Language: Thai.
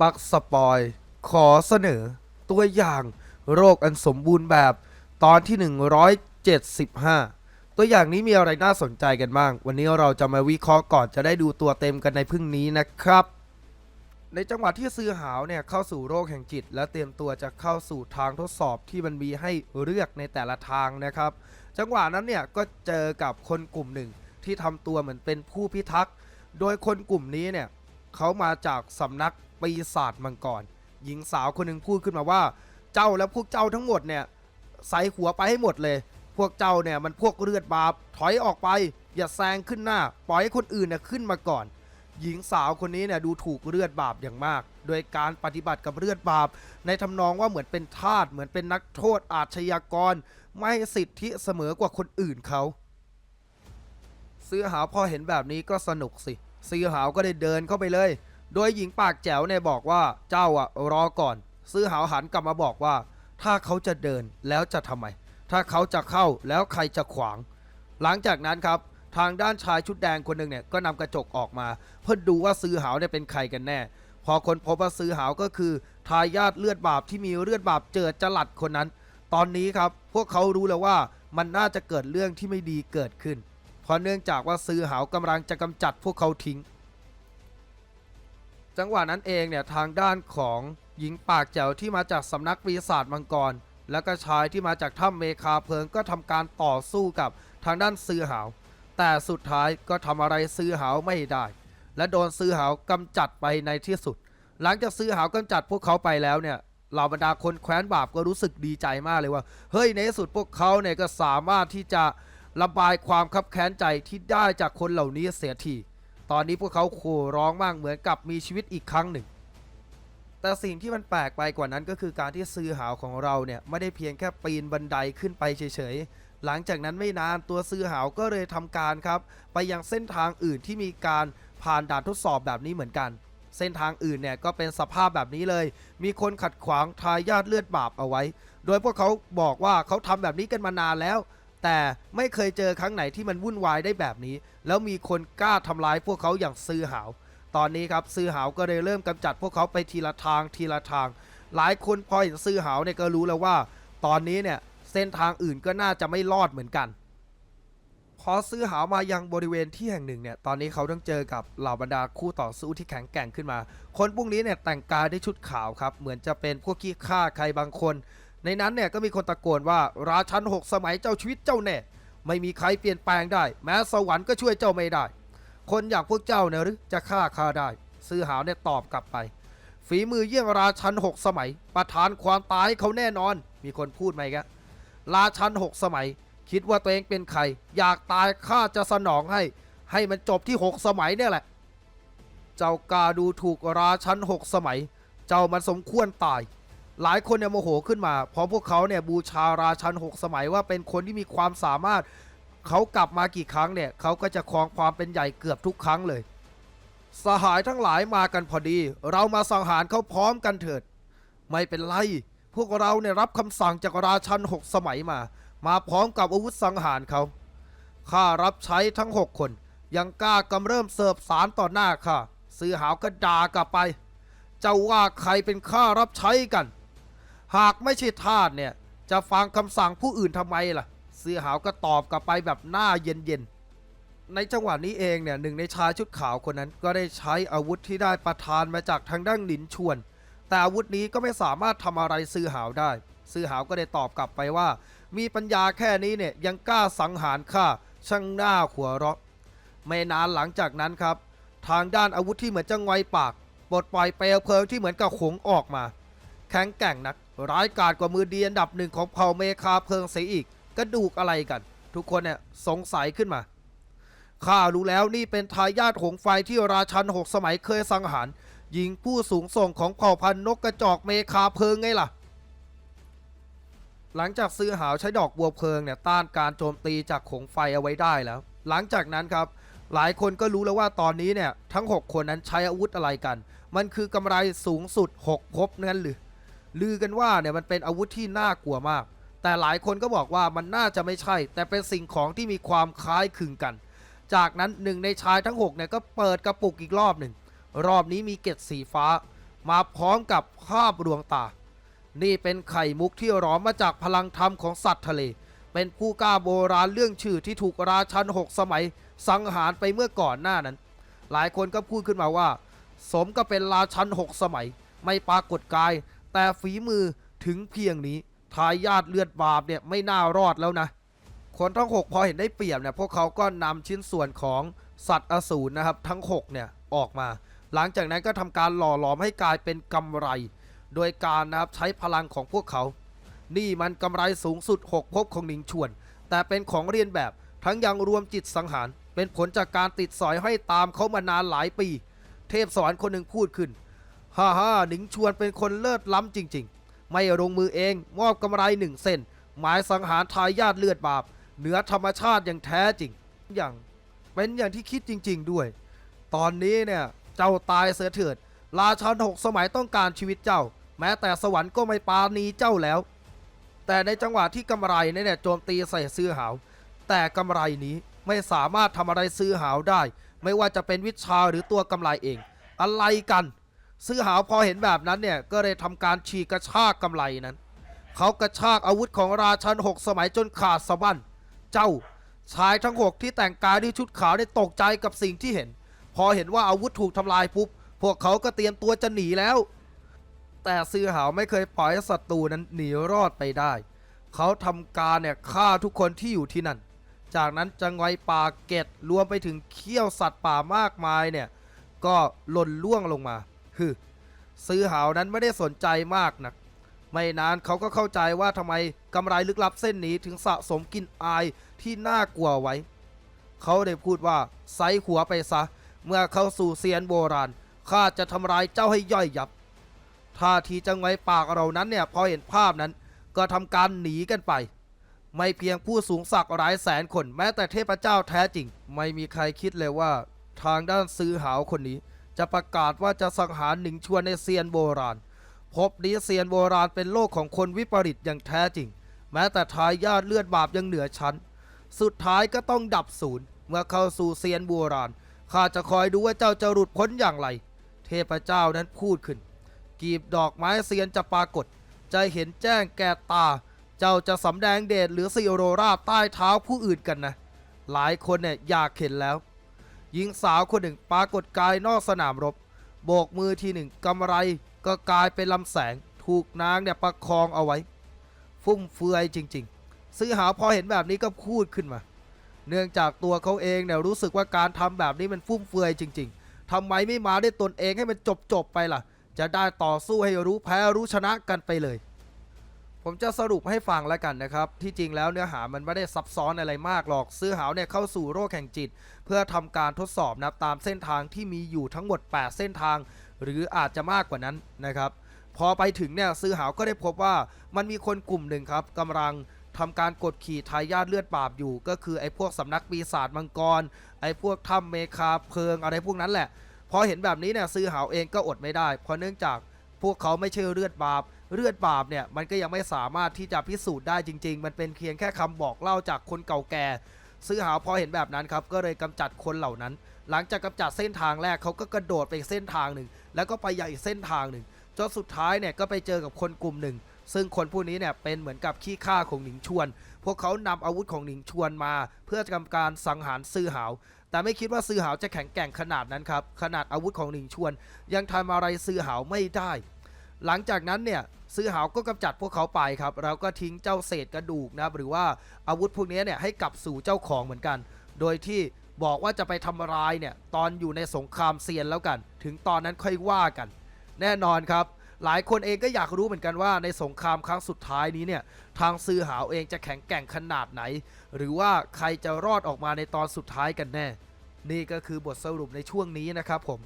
ปักสปอย ขอเสนอ ตัวอย่างโรคอันสมบูรณ์แบบตอนที่ 175 ตัวอย่างนี้มีอะไรน่าสนใจกันบ้าง วันนี้เราจะมาวิเคราะห์ก่อนจะได้ดูตัวเต็มกันในพรุ่งนี้นะครับ ในจังหวะที่ซื้อหาวเนี่ยเข้าสู่โรคแห่งจิต และเตรียมตัวจะเข้าสู่ทางทดสอบที่มันมีให้เลือกในแต่ละทางนะครับ จังหวะนั้นเนี่ยก็เจอกับคนกลุ่มหนึ่งที่ทำตัวเหมือนเป็นผู้พิทักษ์ โดยคนกลุ่มนี้เนี่ยเขามาจากสำนัก ปีศาจมังกร หญิงสาวคนหนึ่งพูดขึ้นมาว่า เจ้าและพวกเจ้าทั้งหมดเนี่ยใส่หัวไปให้หมดเลย พวกเจ้าเนี่ยมันพวกเลือดบาปถอยออกไป อย่าแซงขึ้นหน้า ปล่อยให้คนอื่นเนี่ยขึ้นมาก่อน หญิงสาวคนนี้เนี่ยดูถูกเลือดบาปอย่างมาก โดยการปฏิบัติกับเลือดบาป ในทำนองว่าเหมือนเป็นทาสเหมือนเป็นนักโทษอาชญากร ไม่สิทธิเสมอกว่าคนอื่นเขาซื้อหาวพอเห็นแบบนี้ก็สนุกสิซื้อหาวก็ได้เดินเข้าไปเลย โดยหญิงปากแจ๋วเนี่ยบอกว่าเจ้าอะรอก่อน ซื้อหาวหันกลับมาบอกว่า ถ้าเขาจะเดินแล้วจะทำไม ถ้าเขาจะเข้าแล้วใครจะขวาง หลังจากนั้นครับทางด้านชายชุดแดงคนหนึ่งเนี่ยก็นำกระจกออกมา เพื่อดูว่าซื้อหาวเนี่ยเป็นใครกันแน่ พอคนพบว่าซื้อหาวก็คือทายาทเลือดบาปที่มีเลือดบาปเจิดจลัดคนนั้น ตอนนี้ครับพวกเขารู้แล้วว่ามันน่าจะเกิดเรื่องที่ไม่ดีเกิดขึ้น เพราะเนื่องจากว่าซื้อหาวกำลังจะกำจัดพวกเขาทิ้ง จังหวะนั้นเองเนี่ยทางด้านของหญิงปากแจ๋วที่มาจากสำนักปีศาจมังกร และก็ชายที่มาจากถ้ำเมคาเพลิงก็ทำการต่อสู้กับทางด้านซื้อหาว แต่สุดท้ายก็ทำอะไรซื้อหาวไม่ได้ และโดนซื้อหาวกำจัดไปในที่สุด หลังจากซื้อหาวกำจัดพวกเขาไปแล้วเนี่ยเหล่าบรรดาคนแคว้นบาปก็รู้สึกดีใจมากเลยว่า เฮ้ยในที่สุดพวกเขาเนี่ยก็สามารถที่จะระบายความคับแค้นใจที่ได้จากคนเหล่านี้เสียที ตอนนี้พวกเขาโห่ร้องมากเหมือนกับมีชีวิตอีกครั้งหนึ่ง แต่สิ่งที่มันแปลกไปกว่านั้นก็คือการที่ซื้อหาวของเราเนี่ยไม่ได้เพียงแค่ปีนบันไดขึ้นไปเฉยๆ หลังจากนั้นไม่นานตัวซื้อหาวก็เลยทำการครับ ไปยังเส้นทางอื่นที่มีการผ่านด่านทดสอบแบบนี้เหมือนกัน เส้นทางอื่นเนี่ยก็เป็นสภาพแบบนี้เลย มีคนขัดขวางทายาทเลือดบาปเอาไว้ โดยพวกเขาบอกว่าเขาทำแบบนี้กันมานานแล้ว แต่ไม่เคยเจอครั้งไหนที่มันวุ่นวายได้แบบนี้ แล้วมีคนกล้าทำร้ายพวกเขาอย่างซื้อหาว ตอนนี้ครับซื้อหาวก็เลยเริ่มกำจัดพวกเขาไปทีละทางทีละทาง หลายคนพอเห็นซื้อหาวเนี่ยก็รู้แล้วว่า ตอนนี้เนี่ยเส้นทางอื่นก็น่าจะไม่รอดเหมือนกัน พอซื้อหาวมายังบริเวณที่แห่งหนึ่งเนี่ย ตอนนี้เขาต้องเจอกับเหล่าบรรดาคู่ต่อสู้ที่แข็งแกร่งขึ้นมา คนพวกนี้เนี่ยแต่งกายด้วยชุดขาวครับ เหมือนจะเป็นพวกขี้ข้าใครบางคน ในนั้นเนี่ยก็มีคนตะโกนว่าราชันหกสมัยเจ้าชีวิตเจ้าแน่ ไม่มีใครเปลี่ยนแปลงได้ แม้สวรรค์ก็ช่วยเจ้าไม่ได้ คนอย่างพวกเจ้าเนี่ยหรือจะฆ่าข้าได้ ซื้อหาวเนี่ยตอบกลับไป ฝีมือเยี่ยงราชันหกสมัย ประทานความตายให้เขาแน่นอน มีคนพูดไหมครับราชันหกสมัย คิดว่าตัวเองเป็นใคร อยากตายข้าจะสนองให้ ให้มันจบที่หกสมัยเนี่ยแหละ เจ้ากาดูถูกราชันหกสมัย เจ้ามันสมควรตาย หลายคนเนี่ยโมโหขึ้นมาเพราะพวกเขาเนี่ยบูชาราชันหกสมัยว่าเป็นคนที่มีความสามารถเขากลับมากี่ครั้งเนี่ยเขาก็จะครองความเป็นใหญ่เกือบทุกครั้งเลย สหายทั้งหลายมากันพอดี เรามาสังหารเขาพร้อมกันเถิด ไม่เป็นไร พวกเราเนี่ยรับคำสั่งจากราชันหกสมัยมา มาพร้อมกับอาวุธสังหารเขาข้ารับใช้ทั้งหกคน ยังกล้ากำเริ่มเสิร์ฟสารต่อหน้าข้าซื้อหาวก็ด่ากลับไป เจ้าว่าใครเป็นข้ารับใช้กัน หากไม่ใช่ทาสเนี่ย จะฟังคำสั่งผู้อื่นทำไมล่ะ เสือหาวก็ตอบกลับไปแบบหน้าเย็นๆ ในจังหวะนี้เองเนี่ยหนึ่งในชายชุดขาวคนนั้นก็ได้ใช้อาวุธที่ได้ประทานมาจากทางด้านหลินชวน แต่อาวุธนี้ก็ไม่สามารถทำอะไรซื้อหาวได้ซื้อหาวก็ได้ตอบกลับไปว่า มีปัญญาแค่นี้เนี่ยยังกล้าสังหารข้าช่างหน้าขัวเราะ ไม่นานหลังจากนั้นครับ ทางด้านอาวุธที่เหมือนจะงอยปากปลดปล่อยเปลวเพลิงที่เหมือนกับขงออกมา แข็งแกร่งนัก ร้ายกาจกว่ามือดีอันดับหนึ่งของเผ่าเมคาเพลิงเสียอีก กระดูกอะไรกัน ทุกคนเนี่ยสงสัยขึ้นมาข้ารู้แล้วนี่เป็นทายาทหงไฟที่ราชันหกสมัยเคยสังหารหญิงผู้สูงส่งของเผ่าพันธุ์นกกระจอกเมคาเพลิงไงล่ะ หลังจากซื้อหาวใช้ดอกบัวเพลิงเนี่ยต้านการโจมตีจากหงไฟเอาไว้ได้แล้ว หลังจากนั้นครับ หลายคนก็รู้แล้วว่าตอนนี้เนี่ยทั้ง 6 คนนั้นใช้อาวุธอะไรกัน มันคือกำไรสูงสุด 6 ภพนั่นหรือ ลือกันว่าเนี่ยมันเป็นอาวุธที่น่ากลัวมาก แต่หลายคนก็บอกว่ามันน่าจะไม่ใช่ แต่เป็นสิ่งของที่มีความคล้ายคลึงกัน จากนั้นหนึ่งในชายทั้ง6เนี่ยก็เปิดกระปุกอีกรอบหนึ่ง รอบนี้มีเกล็ดสีฟ้า มาพร้อมกับภาพลวงตา นี่เป็นไข่มุกที่หลอมมาจากพลังธรรมของสัตว์ทะเล เป็นผู้กล้าโบราณเรื่องชื่อที่ถูกราชันหกสมัย สังหารไปเมื่อก่อนหน้านั้น หลายคนก็พูดขึ้นมาว่า สมก็เป็นราชันหกสมัย ไม่ปรากฏกาย แต่ฝีมือถึงเพียงนี้ทายาทเลือดบาปเนี่ยไม่น่ารอดแล้วนะ คนทั้ง 6 พอเห็นได้เปรียบเนี่ยพวกเขาก็นำชิ้นส่วนของสัตว์อสูรนะครับทั้ง 6 เนี่ยออกมา หลังจากนั้นก็ทำการหล่อหลอมให้กลายเป็นกำไร โดยการนะครับใช้พลังของพวกเขา นี่มันกำไรสูงสุด6ภพของหนิงชวน แต่เป็นของเรียนแบบทั้งยังรวมจิตสังหาร เป็นผลจากการติดสอยให้ตามเขามานานหลายปี เทพสวรรค์คนหนึ่งพูดขึ้น ฮ่าฮ่าหนิงชวนเป็นคนเลิศล้ำจริง ๆ ไม่ลงมือเองมอบกำไรหนึ่งเส้น หมายสังหารทายาทเลือดบาป เหนือธรรมชาติอย่างแท้จริง อย่างเป็นอย่างที่คิดจริง ๆ ด้วย ตอนนี้เนี่ยเจ้าตายเสียเถิด ราชันหกสมัยต้องการชีวิตเจ้า แม้แต่สวรรค์ก็ไม่ปาณีเจ้าแล้ว แต่ในจังหวะที่กำไรเนี่ยโจมตีใส่ซื้อหาว แต่กำไรนี้ไม่สามารถทำอะไรซื้อหาวได้ ไม่ว่าจะเป็นวิชาหรือตัวกำไรเอง อะไรกัน ซื้อหาวพอเห็นแบบนั้นเนี่ยก็เลยทำการฉีกกระชากกำไรนั้น เขากระชากอาวุธของราชันหกสมัยจนขาดสะบั้นเจ้าชายทั้งหกที่แต่งกายด้วยชุดขาวได้ตกใจกับสิ่งที่เห็น พอเห็นว่าอาวุธถูกทำลายปุ๊บพวกเขาก็เตรียมตัวจะหนีแล้ว แต่ซื้อหาวไม่เคยปล่อยศัตรูนั้นหนีรอดไปได้ เขาทำการเนี่ยฆ่าทุกคนที่อยู่ที่นั่น จากนั้นจังไวป่าเกตรวมไปถึงเขี้ยวสัตว์ป่ามากมายเนี่ยก็หล่นล่วงลงมา ฮึซื้อหาวนั้นไม่ได้สนใจมากนะไม่นานเขาก็เข้าใจว่าทำไมกำไรลึกลับเส้นนี้ถึงสะสมกลินอายที่น่ากลัวไว้ เขาได้พูดว่าไซหัวไปซะ เมื่อเข้าสู่เซียนโบราณข้าจะทำลายเจ้าให้ย่อยยับท่าทีจังไว้ปากเรานั้นเนี่ยพอเห็นภาพนั้นก็ทำการหนีกันไป ไม่เพียงผู้สูงศักดิ์หลายแสนคนแม้แต่เทพเจ้าแท้จริง ไม่มีใครคิดเลยว่า ทางด้านซื้อหาวคนนี้ จะประกาศว่าจะสังหารหนิงชวนในเซียนโบราณ พบนี้เซียนโบราณเป็นโลกของคนวิปริตอย่างแท้จริง แม้แต่ทายาทเลือดบาปยังเหนือชั้น สุดท้ายก็ต้องดับศูนย์เมื่อเข้าสู่เซียนโบราณข้าจะคอยดูว่าเจ้าจะหลุดพ้นอย่างไร เทพเจ้านั้นพูดขึ้น กีบดอกไม้เซียนจะปรากฏ จะเห็นแจ้งแก่ตา เจ้าจะสำแดงเดชหรือซีโรราใต้เท้าผู้อื่นกันนะ หลายคนเนี่ยอยากเห็นแล้ว หญิงสาวคนหนึ่งปรากฏกายนอกสนามรบ โบกมือทีหนึ่งกำไรก็กลายเป็นลำแสง ถูกนางเนี่ยประคองเอาไว้ ฟุ่มเฟือยจริง ๆ ซื้อหาพอเห็นแบบนี้ก็พูดขึ้นมา เนื่องจากตัวเขาเองเนี่ยรู้สึกว่าการทำแบบนี้มันฟุ่มเฟือยจริง ๆทำไมไม่มาได้วยตนเองให้มันจบๆไปล่ะ จะได้ต่อสู้ให้รู้แพ้รู้ชนะกันไปเลย ผมจะสรุปให้ฟังแล้วกันนะครับ ที่จริงแล้วเนื้อหามันไม่ได้ซับซ้อนอะไรมากหรอก ซื้อหาวเนี่ยเข้าสู่โรคแห่งจิต เพื่อทำการทดสอบนะตามเส้นทางที่มีอยู่ทั้งหมด 8 เส้นทาง หรืออาจจะมากกว่านั้นนะครับ พอไปถึงเนี่ยซื้อหาวก็ได้พบว่ามันมีคนกลุ่มหนึ่งครับกำลังทำการกดขี่ทายาทเลือดบาปอยู่ ก็คือไอ้พวกสำนักปีศาจมังกร ไอ้พวกถ้ำเมคาเพลิงอะไรพวกนั้นแหละ พอเห็นแบบนี้เนี่ยซื้อหาวเองก็อดไม่ได้ เพราะเนื่องจากพวกเขาไม่ใช่เลือดบาป เลือดบาปเนี่ยมันก็ยังไม่สามารถที่จะพิสูจน์ได้จริง ๆ มันเป็นเพียงแค่คำบอกเล่าจากคนเก่าแก่ ซื้อหาวพอเห็นแบบนั้นครับก็เลยกำจัดคนเหล่านั้น หลังจากกำจัดเส้นทางแรกเขาก็กระโดดไปอีกเส้นทางหนึ่ง แล้วก็ไปยังอีกเส้นทางหนึ่งจนสุดท้ายเนี่ยก็ไปเจอกับคนกลุ่มหนึ่ง ซึ่งคนผู้นี้เนี่ยเป็นเหมือนกับขี้ข้าของหนิงชวน พวกเขานำอาวุธของหนิงชวนมา เพื่อทำการสังหารซื้อหาวแต่ไม่คิดว่าซื้อหาวจะแข็งแกร่งขนาดนั้นครับขนาดอาวุธของหนิงชวน ยังทำอะไรซื้อหาวไม่ได้ หลังจากนั้นเนี่ย ซื้อหาวก็กำจัดพวกเขาไปครับแล้วก็ทิ้งเจ้าเศษกระดูกนะครับหรือว่าอาวุธพวกนี้เนี่ยให้กลับสู่เจ้าของเหมือนกัน โดยที่บอกว่าจะไปทำลายเนี่ยตอนอยู่ในสงครามเซียนแล้วกัน ถึงตอนนั้นค่อยว่ากัน แน่นอนครับ หลายคนเองก็อยากรู้เหมือนกันว่าในสงครามครั้งสุดท้ายนี้เนี่ยทางซื้อหาวเองจะแข็งแกร่งขนาดไหน หรือว่าใครจะรอดออกมาในตอนสุดท้ายกันแน่ นี่ก็คือบทสรุปในช่วงนี้นะครับผม